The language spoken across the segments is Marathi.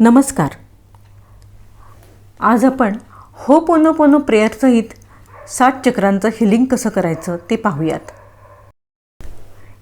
नमस्कार. आज आपण हो पोनो पोनो प्रेयरसहित सात चक्रांचं हिलिंग कसं करायचं ते पाहूयात.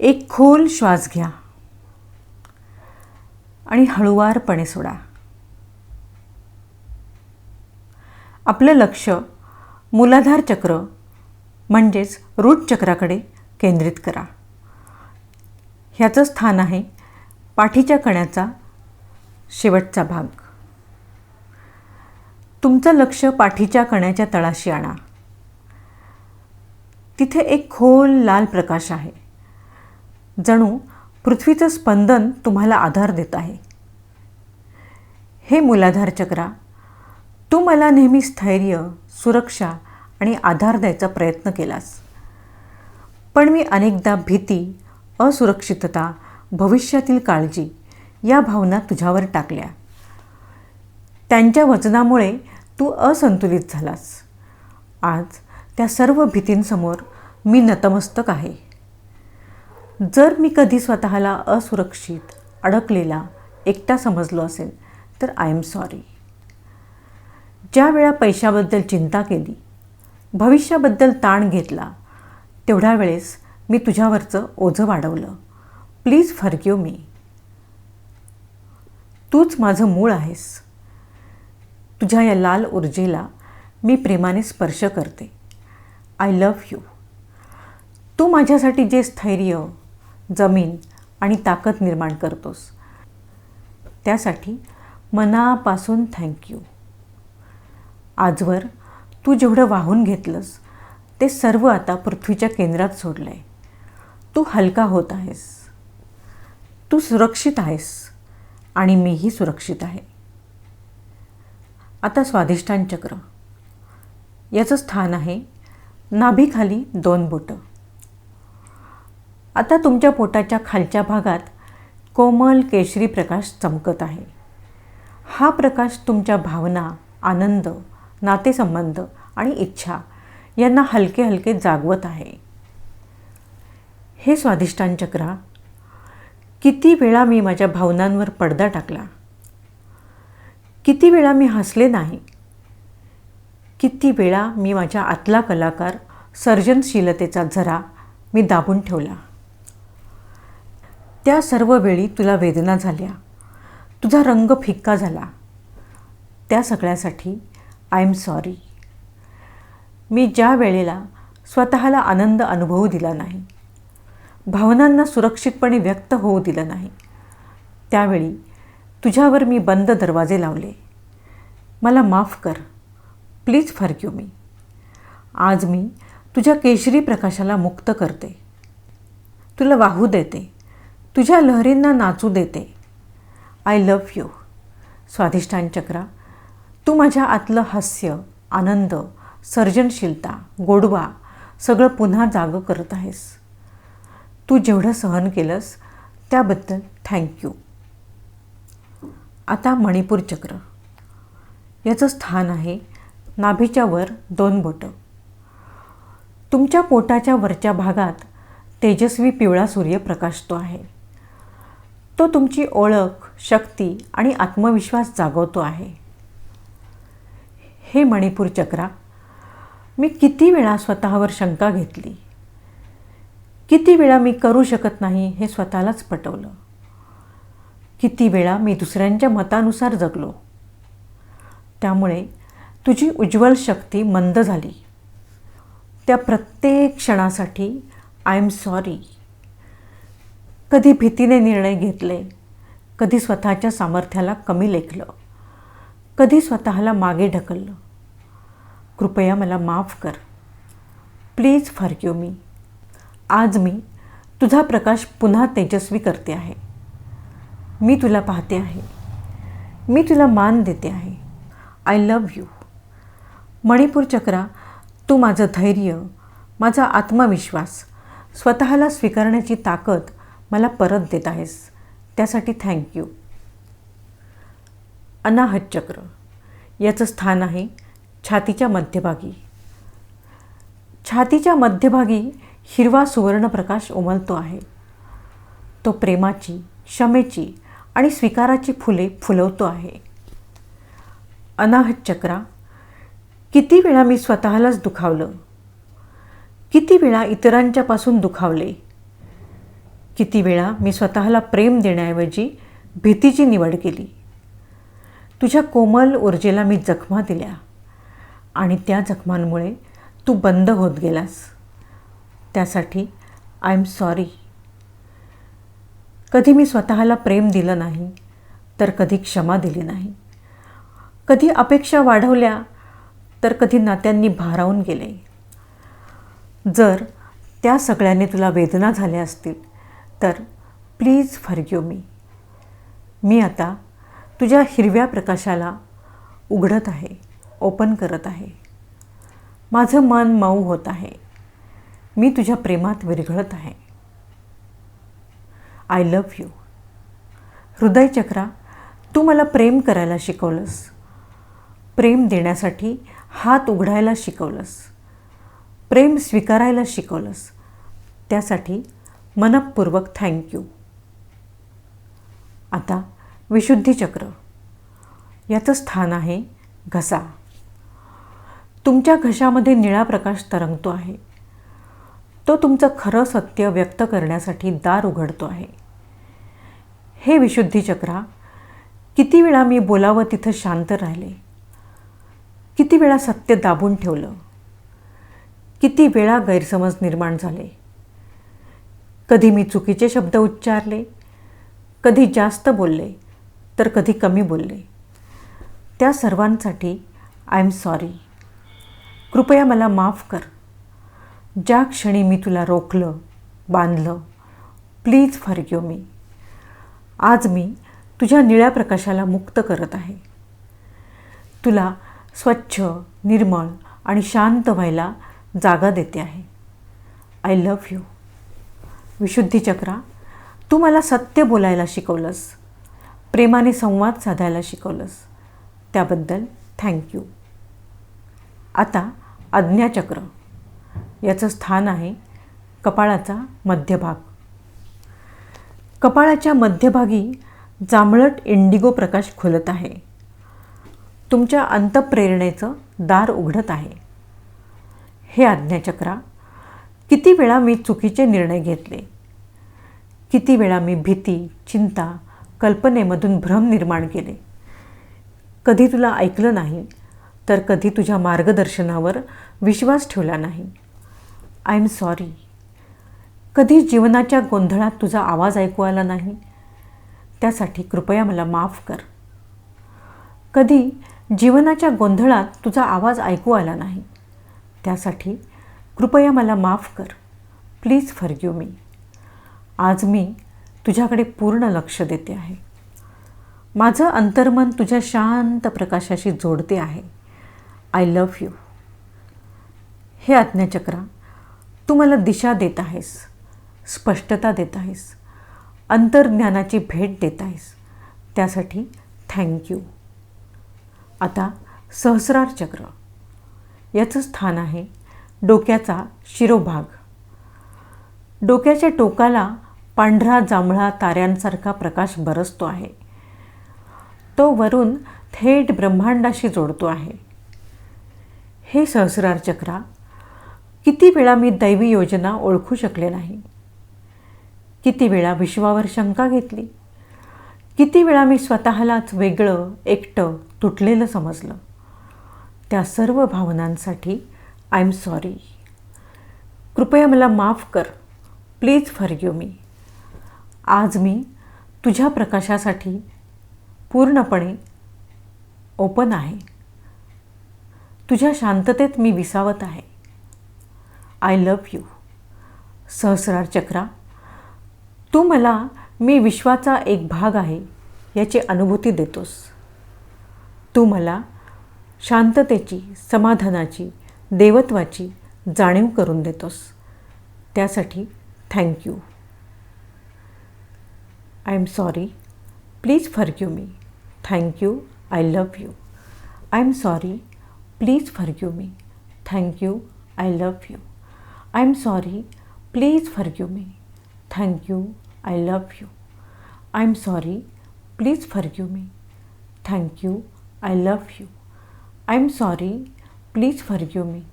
एक खोल श्वास घ्या. आणि हळुवारपणे सोडा. आपलं लक्ष मूलाधार चक्र म्हणजेच रूट चक्राकडे केंद्रित करा. ह्याचं स्थान आहे पाठीच्या कण्याचा शेवटचा भाग. तुमचं लक्ष पाठीच्या कण्याच्या तळाशी आणा. तिथे एक खोल लाल प्रकाश आहे. जणू पृथ्वीचं स्पंदन तुम्हाला आधार देत आहे. हे मूलाधार चक्रा तू मला नेहमी स्थैर्य सुरक्षा आणि आधार द्यायचा प्रयत्न केलास. पण मी अनेकदा भीती असुरक्षितता भविष्यातील काळजी या भावना तुझ्यावर टाकल्या. त्यांच्या वचनामुळे तू असंतुलित झालास. आज त्या सर्व भीतींसमोर मी नतमस्तक आहे. जर मी कधी स्वतःला असुरक्षित अडकलेला एकटा समजलो असेल तर आय एम सॉरी ज्या वेळा पैशाबद्दल चिंता केली भविष्याबद्दल ताण घेतला तेवढ्या वेळेस मी तुझ्यावरचं ओझं वाढवलं. प्लीज फर्ग्यू मी तूच माझं मूळ आहेस. तुझ्या या लाल ऊर्जेला मी प्रेमाने स्पर्श करते. आय लव्ह यू तू माझ्यासाठी जे स्थैर्य जमीन आणि ताकद निर्माण करतोस त्यासाठी मनापासून थँक्यू आजवर तू जेवढं वाहून घेतलंस ते सर्व आता पृथ्वीच्या केंद्रात सोडलं आहे तू हलका होत आहेस. तू सुरक्षित आहेस. आणि मीही सुरक्षित आहे. आता स्वाधिष्ठान चक्र याचं स्थान आहे नाभीखाली दोन बोटं. आता तुमच्या पोटाच्या खालच्या भागात कोमल केशरी प्रकाश चमकत आहे. हा प्रकाश तुमच्या भावना आनंद नातेसंबंध आणि इच्छा यांना हलके हलके जागवत आहे. हे स्वाधिष्ठान चक्रा किती वेळा मी माझ्या भावनांवर पडदा टाकला? किती वेळा मी हसले नाही? किती वेळा मी माझ्या आतला कलाकार सर्जनशीलतेचा झरा मी दाबून ठेवला? त्या सर्व वेळी तुला वेदना झाल्या. तुझा रंग फिक्का झाला. त्या सगळ्यासाठी आय एम सॉरी. मी ज्या वेळेला स्वतःला आनंद अनुभवू दिला नाही भावनांना सुरक्षितपणे व्यक्त होऊ दिलं नाही. त्यावेळी तुझ्यावर मी बंद दरवाजे लावले. मला माफ कर. Please forgive me. आज मी तुझ्या केशरी प्रकाशाला मुक्त करते. तुला वाहू देते. तुझ्या लहरींना नाचू देते. I love you Swadhisthana chakra तू माझ्या आतलं हास्य आनंद सर्जनशीलता गोडवा सगळं पुन्हा जागं करत आहेस. तू जेवढं सहन केलंस त्याबद्दल थँक्यू आता मणिपूर चक्र. याचं स्थान आहे नाभीच्या वर दोन बोटं. तुमच्या पोटाच्या वरच्या भागात तेजस्वी पिवळा सूर्य प्रकाशतो आहे. तो तुमची ओळख शक्ती आणि आत्मविश्वास जागवतो आहे. हे मणिपूर चक्रा मी किती वेळा स्वतःवर शंका घेतली. किती वेळा मी करू शकत नाही हे स्वतःलाच पटवलं. किती वेळा मी दुसऱ्यांच्या मतानुसार जगलो. त्यामुळे तुझी उज्ज्वल शक्ती मंद झाली. त्या प्रत्येक क्षणासाठी आय एम सॉरी कधी भीतीने निर्णय घेतले कधी स्वतःच्या सामर्थ्याला कमी लेखलं कधी स्वतःला मागे ढकललं. कृपया मला माफ कर. Please forgive me. आज मी तुझा प्रकाश पुन्हा तेजस्वी करते आहे. मी तुला पाहते आहे. मी तुला मान देते आहे. I love you Manipura chakra तू माझं धैर्य माझा आत्मविश्वास स्वतःला स्वीकारण्याची ताकद मला परत देत आहेस. त्यासाठी थँक्यू अनाहत चक्र. याचं स्थान आहे छातीच्या मध्यभागी. छातीच्या मध्यभागी हिरवा सुवर्णप्रकाश उमलतो आहे. तो प्रेमाची क्षमेची आणि स्वीकाराची फुले फुलवतो आहे. अनाहत चक्रा किती वेळा मी स्वतःलाच दुखावलं? किती वेळा इतरांच्यापासून दुखावले? किती वेळा मी स्वतःला प्रेम देण्याऐवजी भीतीची निवड केली? तुझ्या कोमल ऊर्जेला मी जखमा दिल्या आणि त्या जखमांमुळे तू बंद होत गेलास. त्यासाठी आय एम सॉरी कधी मी स्वतःला प्रेम दिलं नाही तर कधी क्षमा दिली नाही. कधी अपेक्षा वाढवल्या तर कधी नात्यांनी भारावून गेले. जर त्या सगळ्यांनी तुला वेदना झाल्या असतील तर प्लीज फरग्यू मी मी आता तुझ्या हिरव्या प्रकाशाला उघडत आहे ओपन करत आहे. माझं मन मऊ होत आहे. मी तुझ्या प्रेमात विरघळत आहे. आय लव्ह यू हृदयचक्रा तू मला प्रेम करायला शिकवलंस. प्रेम देण्यासाठी हात उघडायला शिकवलंस. प्रेम स्वीकारायला शिकवलंस. त्यासाठी मनपूर्वक थँक्यू आता विशुद्धीचक्र. याचं स्थान आहे घसा. तुमच्या घशामध्ये निळा प्रकाश तरंगतो आहे. तो तुमचं खरं सत्य व्यक्त करण्यासाठी दार उघडतो आहे. हे विशुद्धी चक्रा किती वेळा मी बोलावं तिथं शांत राहिले? किती वेळा सत्य दाबून ठेवलं? किती वेळा गैरसमज निर्माण झाले? कधी मी चुकीचे शब्द उच्चारले? कधी जास्त बोलले तर कधी कमी बोलले? त्या सर्वांसाठी आय एम सॉरी. कृपया मला माफ कर. ज्या क्षणी मी तुला रोखलं बांधलं प्लीज फरग्यू मी आज मी तुझ्या निळ्या प्रकाशाला मुक्त करत आहे. तुला स्वच्छ निर्मळ आणि शांत व्हायला जागा देते आहे. I love you Vishuddhi chakra तू मला सत्य बोलायला शिकवलंस. प्रेमाने संवाद साधायला शिकवलंस. त्याबद्दल थँक्यू आता आज्ञाचक्र. याचं स्थान आहे कपाळाचा मध्यभाग. कपाळाच्या मध्यभागी जांभळट इंडिगो प्रकाश खुलत आहे. तुमच्या अंतप्रेरणेचं दार उघडत आहे. हे आज्ञाचक्रा किती वेळा मी चुकीचे निर्णय घेतले? किती वेळा मी भीती चिंता कल्पनेमधून भ्रम निर्माण केले? कधी तुला ऐकलं नाही तर कधी तुझ्या मार्गदर्शनावर विश्वास ठेवला नाही. आय एम सॉरी कधी जीवनाच्या गोंधळात तुझा आवाज ऐकू आला नाही? त्यासाठी कृपया मला माफ कर. कधी जीवनाच्या गोंधळात तुझा आवाज ऐकू आला नाही? त्यासाठी कृपया मला माफ कर. प्लीज फरग्यू मी आज मी तुझ्याकडे पूर्ण लक्ष देते आहे. माझं अंतर्मन तुझ्या शांत प्रकाशाशी जोडते आहे. आय लव्ह यू हे आज्ञाचक्रा तू मला दिशा देत आहेस स्पष्टता देत आहेस अंतर्ज्ञानाची भेट देत आहेस. त्यासाठी थँक्यू आता सहस्रार चक्र. याचं स्थान आहे डोक्याचा शिरोभाग. डोक्याच्या टोकाला पांढरा जांभळा ताऱ्यांसारखा प्रकाश बरसतो आहे. तो वरून थेट ब्रह्मांडाशी जोडतो आहे. हे सहस्रार चक्रा किती वेळा मी दैवी योजना ओळखू शकले नाही? किती वेळा विश्वावर शंका घेतली? किती वेळा मी स्वतःलाच वेगळं एकटं तुटलेलं समजलं? त्या सर्व भावनांसाठी आय एम सॉरी. कृपया मला माफ कर. Please forgive me. आज मी तुझ्या प्रकाशासाठी पूर्णपणे ओपन आहे. तुझ्या शांततेत मी विसावत आहे. I love you. Sahasrara chakra तू मला मी विश्वाचा एक भाग आहे याची अनुभूती देतोस. तू मला शांततेची समाधानाची देवत्वाची जाणीव करून देतोस. त्यासाठी thank you I am sorry. Please forgive me. Thank you I love you. I am sorry. Please forgive me. Thank you I love you. I am sorry please forgive me thank you I love you I am sorry please forgive me thank you I love you I am sorry please forgive me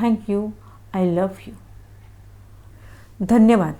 thank you I love you धन्यवाद